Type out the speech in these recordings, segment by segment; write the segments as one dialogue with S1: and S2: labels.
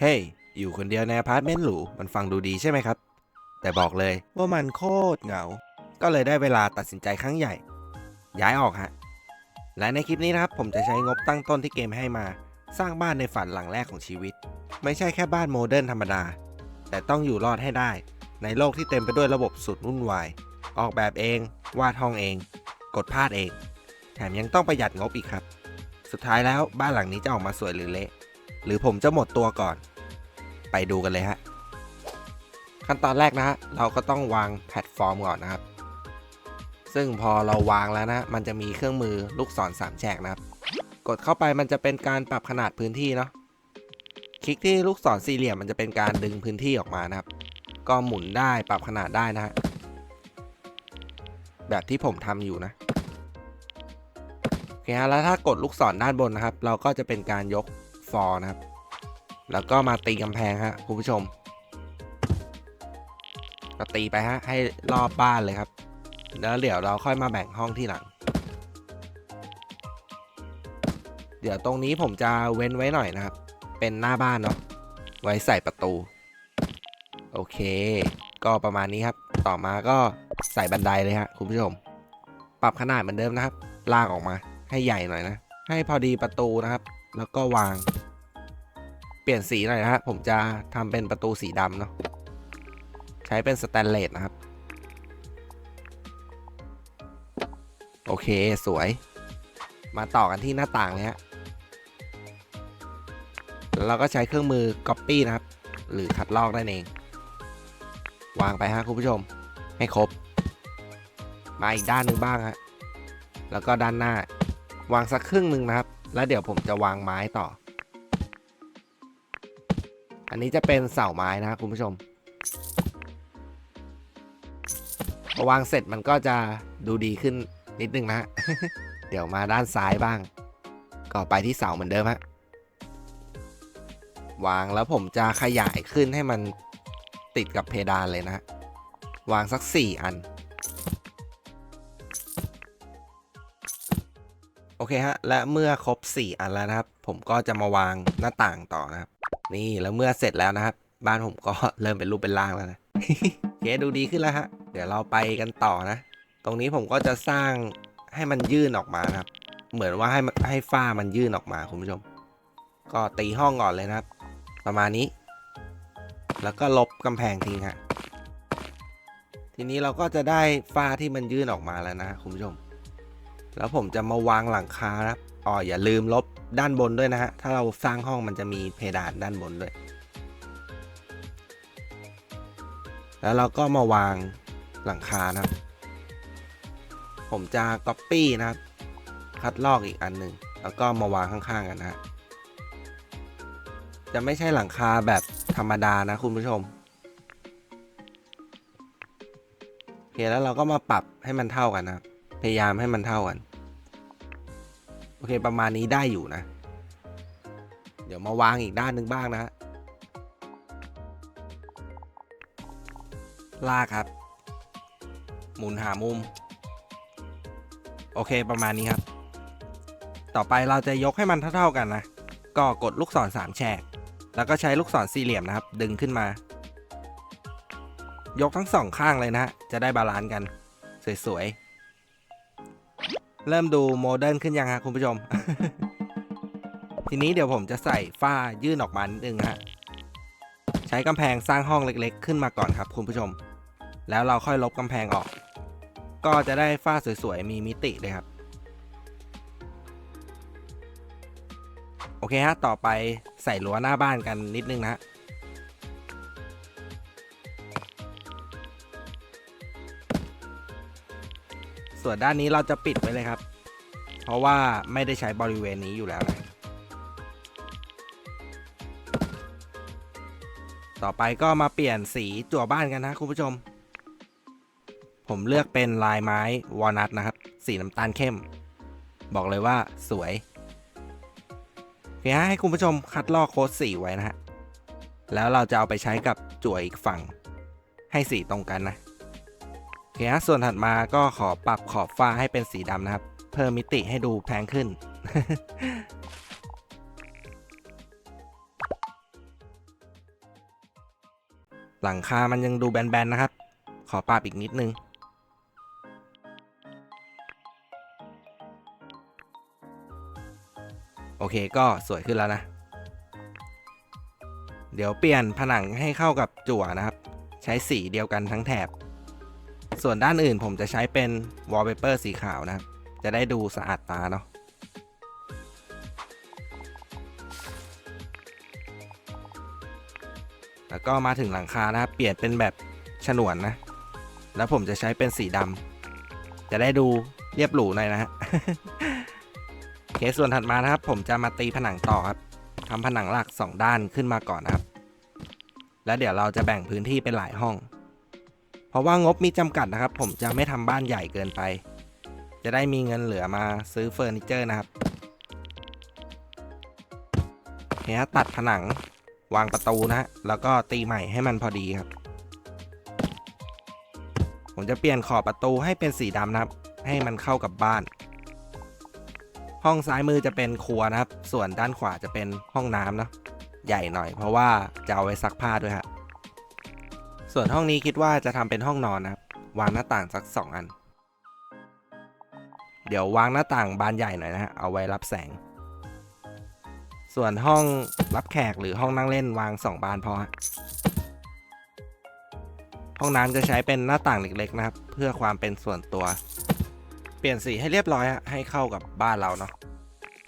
S1: เฮ้ย อยู่คนเดียวในอพาร์ตเมนต์หรู มันฟังดูดีใช่ไหมครับ แต่บอกเลยว่ามันโคตรเหงา ก็เลยได้เวลาตัดสินใจครั้งใหญ่ ย้ายออกฮะ และในคลิปนี้นะครับ ผมจะใช้งบตั้งต้นที่เกมให้มา สร้างบ้านในฝันหลังแรกของชีวิต ไม่ใช่แค่บ้านโมเดิร์นธรรมดา แต่ต้องอยู่รอดให้ได้ ในโลกที่เต็มไปด้วยระบบสุดวุ่นวาย ออกแบบเอง วาดห้องเอง กดพาดเอง แถมยังต้องประหยัดงบอีกครับ สุดท้ายแล้วบ้านหลังนี้จะออกมาสวยหรือเละ หรือผมจะหมดตัวก่อน ไปดูกันเลยฮะ ขั้นตอนแรกนะฮะ เราก็ต้องวางแพลตฟอร์มก่อนนะครับ ซึ่งพอเราวางแล้วนะ มันจะมีเครื่องมือลูกศรสามแฉกนะครับ กดเข้าไปมันจะเป็นการปรับขนาดพื้นที่เนาะ คลิกที่ลูกศรสี่เหลี่ยมมันจะเป็นการดึงพื้นที่ออกมานะครับ ก็หมุนได้ปรับขนาดได้นะฮะ แบบที่ผมทำอยู่นะโอเคฮะแล้วถ้ากดลูกศรด้านบนนะครับ เราก็จะเป็นการยก อร์นะครับ แล้วก็มาตีกำแพงฮะคุณผู้ชม ก็ตีไปฮะให้รอบบ้านเลยครับ แล้วเดี๋ยวเราค่อยมาแบ่งห้องที่หลัง เดี๋ยวตรงนี้ผมจะเว้นไว้หน่อยนะครับ เป็นหน้าบ้านเนาะ ไว้ใส่ประตู โอเค ก็ประมาณนี้ครับ ต่อมาก็ใส่บันไดเลยฮะคุณผู้ชม ปรับขนาดเหมือนเดิมนะครับ ลากออกมาให้ใหญ่หน่อยนะ ให้พอดีประตูนะครับ แล้วก็วาง เปลี่ยนสีหน่อยนะฮะผมจะทำเป็นประตูสีดำเนาะใช้เป็นสแตนเลสนะครับ โอเคสวย มาต่อกันที่หน้าต่างเลยฮะแล้วเราก็ใช้เครื่องมือ Copy นะครับ หรือคัดลอกนั่นเอง วางไปฮะคุณผู้ชม ให้ครบ มาอีกด้านหนึ่งบ้างฮะแล้วก็ด้านหน้า วางสักครึ่งหนึ่งนะครับ แล้วเดี๋ยวผมจะวางไม้ต่อ อันนี้จะเป็นเสาไม้นะครับคุณผู้ชมพอวางเสร็จมันก็จะดูดีขึ้นนิดนึงนะ เดี๋ยวมาด้านซ้ายบ้าง ก็ไปที่เสาเหมือนเดิมฮะ วางแล้วผมจะขยายขึ้นให้มันติดกับเพดานเลยนะฮะวางสัก 4 อัน โอเคฮะ และเมื่อครบ 4 อันแล้วนะครับ ผมก็จะมาวางหน้าต่างต่อนะครับ นี่แล้วเมื่อเสร็จแล้วนะครับ บ้านผมก็เริ่มเป็นรูปเป็นร่างแล้วนะเคดูดีขึ้นแล้วฮะ เดี๋ยวเราไปกันต่อนะ ตรงนี้ผมก็จะสร้างให้มันยื่นออกมานะครับ เหมือนว่าให้ให้ฝ้ามันยื่นออกมาคุณผู้ชม ก็ตีห้องก่อนเลยนะครับ ประมาณนี้ แล้วก็ลบกำแพงทิ้งฮะทีนี้เราก็จะได้ฝ้าที่มันยื่นออกมาแล้วนะคุณผู้ชม แล้วผมจะมาวางหลังคาครับ อ๋ออย่าลืมลบด้านบนด้วยนะฮะ ถ้าเราสร้างห้องมันจะมีเพดานด้านบนด้วย แล้วเราก็มาวางหลังคานะครับ ผมจะ Copy นะครับ คัดลอกอีกอันหนึ่งแล้วก็มาวางข้างๆกันนะฮะ จะไม่ใช่หลังคาแบบธรรมดานะคุณผู้ชมโอเคแล้วเราก็มาปรับให้มันเท่ากันนะพยายามให้มันเท่ากัน เคประมาณนี้ได้อยู่นะ เดี๋ยวมาวางอีกด้านหนึ่งบ้างนะฮะลากครับ หมุนหามุม โอเคประมาณนี้ครับ ต่อไปเราจะยกให้มันเท่าๆกันนะ ก็กดลูกศรสามแฉกแล้วก็ใช้ลูกศรสี่เหลี่ยมนะครับ ดึงขึ้นมา ยกทั้งสองข้างเลยนะฮะจะได้บาลานซ์กัน สวยๆ เริ่มดูโมเดิร์นขึ้นยังฮะคุณผู้ชม ทีนี้เดี๋ยวผมจะใส่ฝ้ายื่นออกมานิดนึงฮะ ใช้กำแพงสร้างห้องเล็กๆ ขึ้นมาก่อนครับคุณผู้ชม แล้วเราค่อยลบกำแพงออก ก็จะได้ฝ้าสวยๆ มีมิติเลยครับ โอเคฮะ ต่อไปใส่รั้วหน้าบ้านกันนิดนึงนะฮะ ส่วนด้านนี้เราจะปิดไว้เลยครับ เพราะว่าไม่ได้ใช้บริเวณนี้อยู่แล้วนะต่อไปก็มาเปลี่ยนสีจั่วบ้านกันนะคุณผู้ชม ผมเลือกเป็นลายไม้วอลนัทนะครับ สีน้ำตาลเข้ม บอกเลยว่าสวยโอเคฮะให้คุณผู้ชมคัดลอกโค้ดสีไว้นะฮะแล้วเราจะเอาไปใช้กับจั่วอีกฝั่งให้สีตรงกันนะ เคฮะส่วนถัดมาก็ขอปรับขอบฟ้าให้เป็นสีดำนะครับ เพิ่มมิติให้ดูแพงขึ้น หลังคามันยังดูแบนๆนะครับ ขอปรับอีกนิดนึงโอเคก็สวยขึ้นแล้วนะ เดี๋ยวเปลี่ยนผนังให้เข้ากับจั่วนะครับ ใช้สีเดียวกันทั้งแถบ ส่วนด้านอื่นผมจะใช้เป็นวอลเปเปอร์สีขาวนะครับ จะได้ดูสะอาดตาเนาะแล้วก็มาถึงหลังคานะครับ เปลี่ยนเป็นแบบฉนวนนะ แล้วผมจะใช้เป็นสีดำจะได้ดูเรียบหรูหน่อยนะฮะเคส่วนถัดมานะครับ ผมจะมาตีผนังต่อครับทำผนังหลัก 2 ด้านขึ้นมาก่อนนะครับ แล้วเดี๋ยวเราจะแบ่งพื้นที่เป็นหลายห้อง เพราะว่างบมีจำกัดนะครับ ผมจะไม่ทำบ้านใหญ่เกินไป จะได้มีเงินเหลือมาซื้อเฟอร์นิเจอร์นะครับเนี้ยตัดผนังวางประตูนะฮะแล้วก็ตีใหม่ให้มันพอดีครับ ผมจะเปลี่ยนขอบประตูให้เป็นสีดำนะครับ ให้มันเข้ากับบ้าน ห้องซ้ายมือจะเป็นครัวนะครับ ส่วนด้านขวาจะเป็นห้องน้ำเนาะใหญ่หน่อย เพราะว่าจะเอาไว้ซักผ้าด้วยฮะ ส่วนห้องนี้คิดว่าจะทำเป็นห้องนอนนะครับ วางหน้าต่างสัก 2 อัน เดี๋ยววางหน้าต่างบานใหญ่หน่อยนะฮะเอาไว้รับแสง ส่วนห้องรับแขกหรือห้องนั่งเล่นวาง 2 บานพอฮะห้องน้ำจะใช้เป็นหน้าต่างเล็กๆนะครับ เพื่อความเป็นส่วนตัว เปลี่ยนสีให้เรียบร้อยฮะให้เข้ากับบ้านเราเนาะ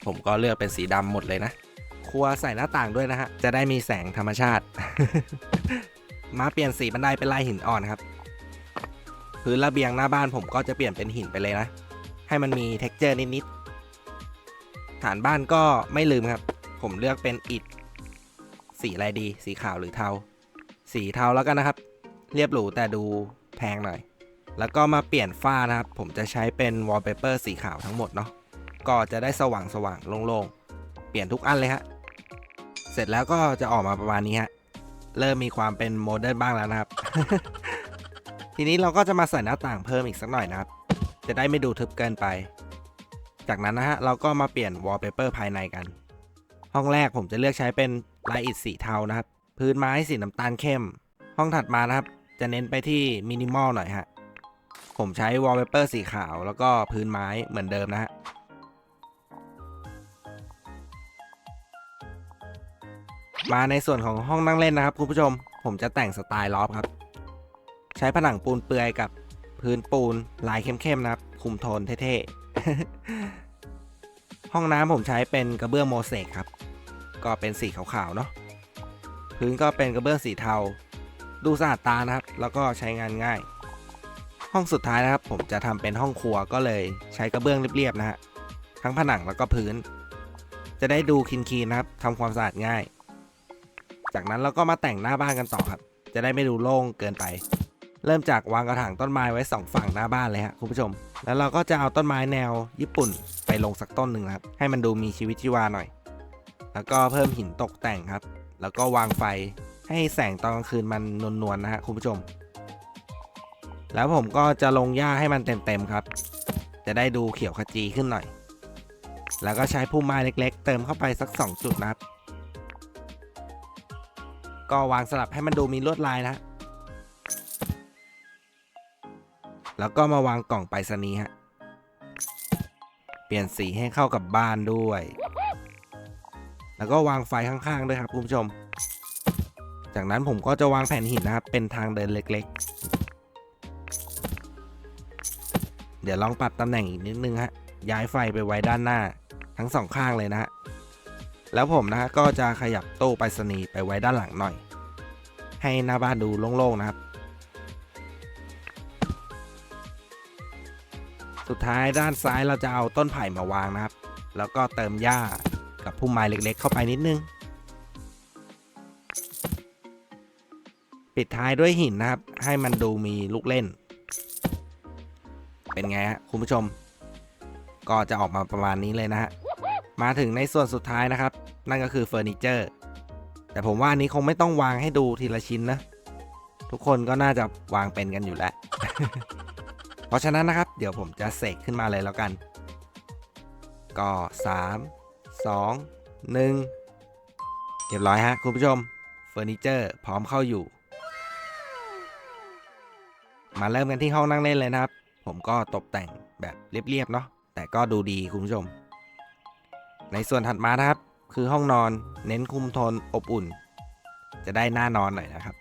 S1: ผมก็เลือกเป็นสีดำหมดเลยนะ ครัวใส่หน้าต่างด้วยนะฮะ จะได้มีแสงธรรมชาติ มาเปลี่ยนสีบันไดเป็นลายหินอ่อนครับ พื้นระเบียงหน้าบ้านผมก็จะเปลี่ยนเป็นหินไปเลยนะ ให้มันมีเท็กเจอร์นิดๆฐานบ้านก็ไม่ลืมครับ ผมเลือกเป็นอิฐสีอะไรดี สีขาวหรือเทา สีเทาแล้วกันนะครับ เรียบหรูแต่ดูแพงหน่อย แล้วก็มาเปลี่ยนฝ้านะครับ ผมจะใช้เป็นวอลเปเปอร์สีขาวทั้งหมดเนาะ ก็จะได้สว่างสว่างๆโล่งๆ เปลี่ยนทุกอันเลยฮะ เสร็จแล้วก็จะออกมาประมาณนี้ฮะ เริ่มมีความเป็นโมเดิร์นบ้างแล้วนะครับ ทีนี้เราก็จะมาใส่หน้าต่างเพิ่มอีกสักหน่อยนะครับ จะได้ไม่ดูทึบเกินไป จากนั้นนะฮะเราก็มาเปลี่ยนวอลเปเปอร์ภายในกัน ห้องแรกผมจะเลือกใช้เป็นลายอิฐสีเทานะครับ พื้นไม้สีน้ำตาลเข้ม ห้องถัดมานะครับ จะเน้นไปที่มินิมอลหน่อยฮะผมใช้วอลเปเปอร์สีขาวแล้วก็พื้นไม้เหมือนเดิมนะฮะ มาในส่วนของห้องนั่งเล่นนะครับคุณผู้ชม ผมจะแต่งสไตล์ลอฟครับ ใช้ผนังปูนเปลือยกับพื้นปูนลายเข้มๆนะครับ คุมโทนเท่ๆ ห้องน้ำผมใช้เป็นกระเบื้องโมเสกครับ ก็เป็นสีขาวๆเนาะ พื้นก็เป็นกระเบื้องสีเทา ดูสะอาดตานะครับ แล้วก็ใช้งานง่าย ห้องสุดท้ายนะครับ ผมจะทำเป็นห้องครัวก็เลยใช้กระเบื้องเรียบๆนะฮะ ทั้งผนังแล้วก็พื้น จะได้ดูคินๆนะครับทำความสะอาดง่าย จากนั้นเราก็มาแต่งหน้าบ้านกันต่อครับ จะได้ไม่ดูโล่งเกินไป เริ่มจากวางกระถางต้นไม้ไว้สองฝั่งหน้าบ้านเลยฮะคุณผู้ชม แล้วเราก็จะเอาต้นไม้แนวญี่ปุ่นไปลงสักต้นหนึ่งครับ ให้มันดูมีชีวิตชีวาหน่อย แล้วก็เพิ่มหินตกแต่งครับ แล้วก็วางไฟให้แสงตอนกลางคืนมันนวลๆนะฮะคุณผู้ชม แล้วผมก็จะลงหญ้าให้มันเต็มๆครับ จะได้ดูเขียวขจีขึ้นหน่อย แล้วก็ใช้พุ่มไม้เล็ก ๆ เติมเข้าไปสัก 2 จุดนะครับ ก็วางสลับให้มันดูมีลวดลายนะ แล้วก็มาวางกล่องไปรษณีย์ฮะ เปลี่ยนสีให้เข้ากับบ้านด้วย แล้วก็วางไฟข้างๆด้วยครับคุณผู้ชม จากนั้นผมก็จะวางแผ่นหินนะครับ เป็นทางเดินเล็กๆ เดี๋ยวลองปรับตำแหน่งอีกนิดนึงฮะ ย้ายไฟไปไว้ด้านหน้าทั้งสองข้างเลยนะฮะ แล้วผมนะฮะก็จะขยับตู้ไปรษณีย์ไปไว้ด้านหลังหน่อย ให้หน้าบ้านดูโล่งๆนะครับ สุดท้ายด้านซ้ายเราจะเอาต้นไผ่มาวางนะครับ แล้วก็เติมหญ้ากับพุ่มไม้เล็กๆ เข้าไปนิดนึง ปิดท้ายด้วยหินนะครับ ให้มันดูมีลูกเล่น เป็นไงฮะคุณผู้ชม ก็จะออกมาประมาณนี้เลยนะฮะ มาถึงในส่วนสุดท้ายนะครับ นั่นก็คือเฟอร์นิเจอร์แต่ผมว่าอันนี้คงไม่ต้องวางให้ดูทีละชิ้นนะ ทุกคนก็น่าจะวางเป็นกันอยู่แล้ว เพราะฉะนั้นนะครับ เดี๋ยวผมจะเสกขึ้นมาเลยแล้วกัน ก็ 3 2 1เรียบร้อยฮะคุณผู้ชมเฟอร์นิเจอร์พร้อมเข้าอยู่ มาเริ่มกันที่ห้องนั่งเล่นเลยนะครับ ผมก็ตกแต่งแบบเรียบๆเนาะแต่ก็ดูดีคุณผู้ชม ในส่วนถัดมานะครับ คือห้องนอนเน้นคุมโทนอบอุ่น จะได้น่านอนหน่อยนะครับ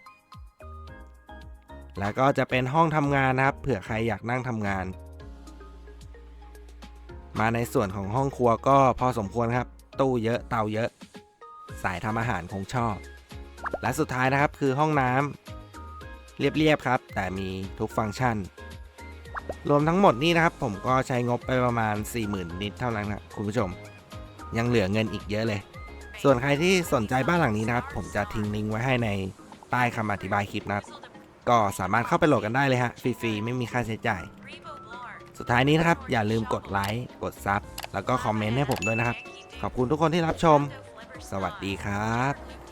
S1: แล้วก็จะเป็นห้องทำงานนะครับเผื่อใครอยากนั่งทำงาน มาในส่วนของห้องครัวก็พอสมควรครับ ตู้เยอะเตาเยอะ สายทำอาหารคงชอบ และสุดท้ายนะครับคือห้องน้ำเรียบๆครับ แต่มีทุกฟังก์ชันรวมทั้งหมดนี่นะครับ ผมก็ใช้งบไปประมาณ 40,000 นิดเท่านั้นนะคุณผู้ชม ยังเหลือเงินอีกเยอะเลย ส่วนใครที่สนใจบ้านหลังนี้นะครับ ผมจะทิ้งลิงก์ไว้ให้ในใต้คำอธิบายคลิปนะครับ ก็สามารถเข้าไปโหลดกันได้เลยฮะ ฟรีๆ ไม่มีค่าใช้จ่าย สุดท้ายนี้นะครับ อย่าลืมกดไลค์ กดซับ แล้วก็คอมเมนต์ให้ผมด้วยนะครับ ขอบคุณทุกคนที่รับชม สวัสดีครับ